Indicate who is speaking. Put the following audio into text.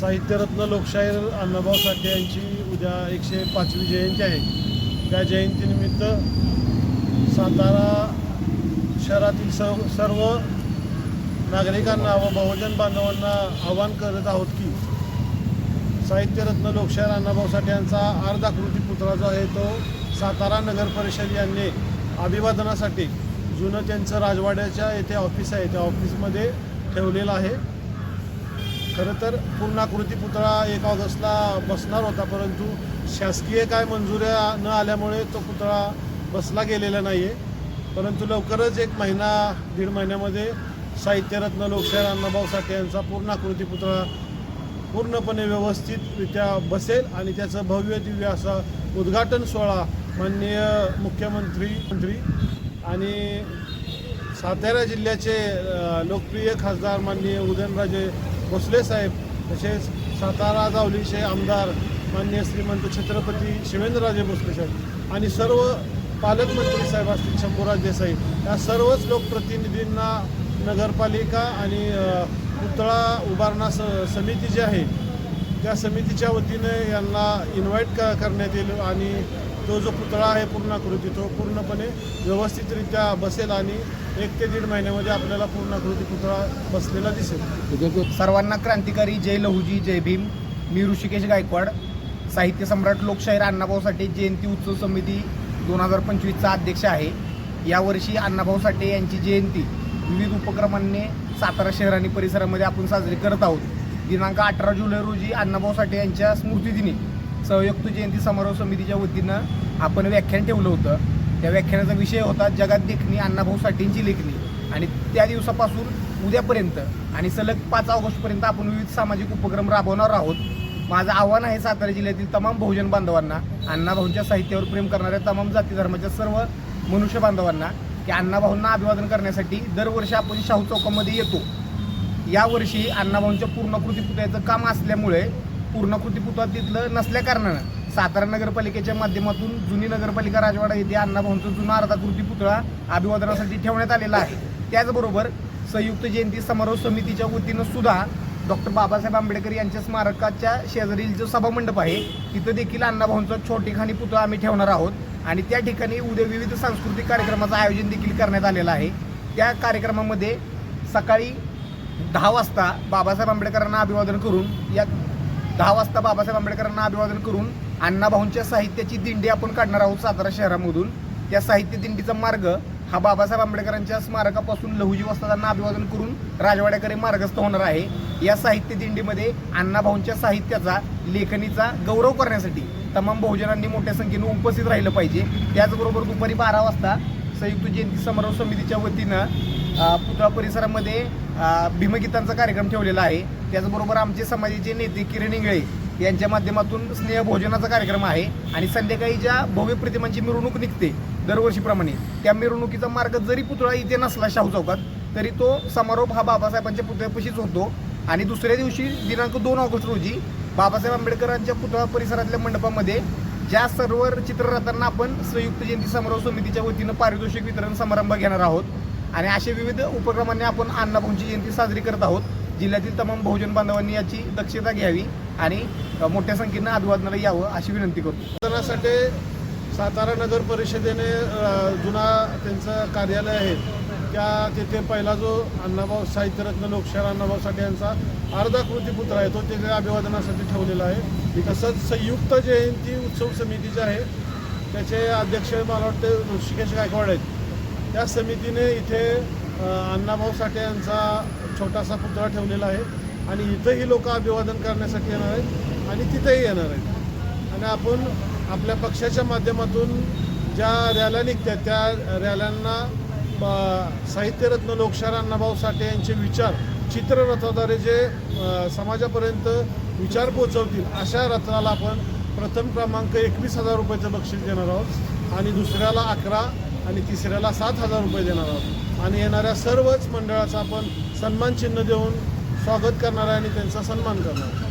Speaker 1: साहित्यरत्न लोकशाहीर अण्णाभाऊ साठे यांची उद्या एकशे पाचवी जयंती आहे. त्या जयंतीनिमित्त सातारा शहरातील सर्व सर्व नागरिकांना व बहुजन बांधवांना आवाहन करत आहोत की साहित्यरत्न लोकशाहीर अण्णाभाऊ साठे यांचा अर्धाकृती पुतळा जो आहे तो सातारा नगर परिषद यांनी अभिवादनासाठी जुनं त्यांचं राजवाड्याच्या येथे ऑफिस आहे. त्या ऑफिसमध्ये ठेवलेलं आहे. खरं तर पूर्णाकृती पुतळा एक ऑगस्टला बसणार होता परंतु शासकीय काय मंजुऱ्या न आल्यामुळे तो पुतळा बसला गेलेला नाही आहे परंतु लवकरच एक महिना दीड महिन्यामध्ये साहित्यरत्न लोकशाहीर अण्णाभाऊ साठे यांचा पूर्णाकृती पुतळा पूर्णपणे व्यवस्थितरित्या बसेल आणि त्याचं भव्य दिव्य असा उद्घाटन सोहळा माननीय मुख्यमंत्री मंत्री आणि सातारा जिल्ह्याचे लोकप्रिय खासदार माननीय उदयनराजे भोसले साहेब तसेच सातारा जावलीचे आमदार मान्य श्रीमंत छत्रपती शिवेंद्रराजे भोसले साहेब आणि सर्व पालकमंत्री साहेब असतील शंभूराज देसाई या सर्वच लोकप्रतिनिधींना नगरपालिका आणि पुतळा उभारणा स समिती जी आहे त्या समितीच्या वतीने यांना इन्व्हाइट क करण्यात येईल आणि तो जो पुतळा आहे पूर्णाकृती तो पूर्णपणे व्यवस्थितरित्या बसेल आणि एक ते दीड महिन्यामध्ये आपल्याला पूर्णाकृती पुतळा बसलेला दिसेल.
Speaker 2: सर्वांना क्रांतिकारी जय लहुजी जय भीम. मी ऋषिकेश गायकवाड. साहित्य सम्राट लोकशाहीर अण्णाभाऊ साठे जयंती उत्सव समिती दोन हजार पंचवीसचा अध्यक्ष आहे. यावर्षी अण्णाभाऊ साठे यांची जयंती विविध उपक्रमांनी सातारा शहर आणि परिसरामध्ये आपण साजरी करत आहोत. दिनांक अठरा जुलै रोजी अण्णाभाऊ साठे यांच्या स्मृतिदिनी सहयुक्त जयंती समारोह समितीच्या वतीनं आपण व्याख्यान ठेवलं होतं. त्या व्याख्यानाचा विषय होता जगात देखणी अण्णाभाऊ साठेंची लेखणी. आणि त्या दिवसापासून उद्यापर्यंत आणि सलग पाच ऑगस्टपर्यंत आपण विविध सामाजिक उपक्रम राबवणार आहोत. माझं आव्हान आहे सातारा जिल्ह्यातील तमाम बहुजन बांधवांना अण्णाभाऊंच्या साहित्यावर प्रेम करणाऱ्या तमाम जाती धर्माच्या सर्व मनुष्य बांधवांना की अण्णाभाऊंना अभिवादन करण्यासाठी दरवर्षी आपण शाहू चौकामध्ये येतो. यावर्षी अण्णाभाऊंच्या पूर्णकृती पुतळ्याचं काम असल्यामुळे पूर्ण कृतीपुतळा तिथलं नसल्या कारणानं. सातारा नगरपालिकेच्या माध्यमातून जुनी नगरपालिका राजवाडा येथे अण्णाभाऊंचा जुना अर्धाकृती पुतळा अभिवादनासाठी ठेवण्यात आलेला आहे. त्याचबरोबर संयुक्त जयंती समारोह समितीच्या वतीनं सुद्धा डॉक्टर बाबासाहेब आंबेडकर यांच्या स्मारकाच्या शेजारील जो सभामंडप आहे तिथं देखील अण्णाभाऊंचा छोटेखानी पुतळा आम्ही ठेवणार आहोत. आणि त्या ठिकाणी उद्या विविध सांस्कृतिक कार्यक्रमाचं आयोजन देखील करण्यात आलेलं आहे. त्या कार्यक्रमामध्ये सकाळी दहा वाजता बाबासाहेब आंबेडकरांना अभिवादन करून या दहा वाजता बाबासाहेब आंबेडकरांना अभिवादन करून अण्णाभाऊंच्या साहित्याची दिंडी आपण काढणार आहोत सातारा शहरामधून. त्या साहित्य दिंडीचा मार्ग हा बाबासाहेब आंबेडकरांच्या स्मारकापासून लहुजी वस्तादांना अभिवादन करून राजवाड्याकडे मार्गस्थ होणार आहे. या साहित्य दिंडीमध्ये अण्णाभाऊंच्या साहित्याचा लेखणीचा गौरव करण्यासाठी तमाम बहुजनांनी मोठ्या संख्येनं उपस्थित राहिलं पाहिजे. त्याचबरोबर दुपारी बारा वाजता संयुक्त जयंती समारोह समितीच्या वतीनं पुतळा परिसरामध्ये भीमगीतांचा कार्यक्रम ठेवलेला आहे. त्याचबरोबर आमचे समाजाचे नेते किरण इंगळे यांच्या माध्यमातून स्नेह भोजनाचा कार्यक्रम आहे आणि संध्याकाळी ज्या भव्य प्रतिमांची मिरवणूक निघते दरवर्षीप्रमाणे त्या मिरवणुकीचा मार्ग जरी पुतळा इथे नसला शाहू चौकात तरी तो समारोप हा बाबासाहेबांच्या पुतळ्यापाशीच होतो. आणि दुसऱ्या दिवशी दिनांक दोन ऑगस्ट रोजी बाबासाहेब आंबेडकरांच्या पुतळा परिसरातल्या मंडपामध्ये ज्या सर्व चित्ररथांना आपण संयुक्त जयंती समारोह समितीच्या वतीनं पारितोषिक वितरण समारंभ घेणार आहोत. आणि अशा विविध उपक्रमांनी आपण अण्णाभाऊंची जयंती साजरी करत आहोत. जिल्ह्यातील तमाम बहुजन बांधवांनी याची दक्षता घ्यावी आणि मोठ्या संख्येनं अभिवादनाला यावं अशी विनंती करतो.
Speaker 1: मतदानासाठी सातारा नगर परिषदेने जुना त्यांचं कार्यालय आहे. त्या तिथे पहिला जो अण्णाभाऊ साहित्यरत्न लोकशाहीर अण्णाभाऊ साठे यांचा अर्धा कृतीपुत्र आहे तो तिथे अभिवादनासाठी ठेवलेला आहे. तसंच संयुक्त जयंती उत्सव समिती जी आहे त्याचे अध्यक्ष मला वाटते ऋषिकेश गायकवाड आहेत. त्या समितीने इथे अण्णाभाऊ साठे यांचा छोटासा पुतळा ठेवलेला आहे. आणि इथंही लोक अभिवादन करण्यासाठी येणार आहेत आणि तिथेही येणार आहेत. आणि आपण आपल्या पक्षाच्या माध्यमातून ज्या रॅल्या निघतात त्या रॅल्यांना साहित्यरत्न लोकशाहीर अण्णाभाऊ साठे यांचे विचार चित्ररथाद्वारे जे समाजापर्यंत विचार पोचवतील अशा रथाला आपण प्रथम क्रमांक एकवीस हजार रुपयाचं बक्षीस देणार आहोत. आणि दुसऱ्याला अकरा आणि तिसऱ्याला सात हजार रुपये देणार आहोत. आणि येणाऱ्या सर्वच मंडळाचा आपण सन्मान चिन्ह देऊन स्वागत करणार आहे आणि त्यांचा सन्मान करणार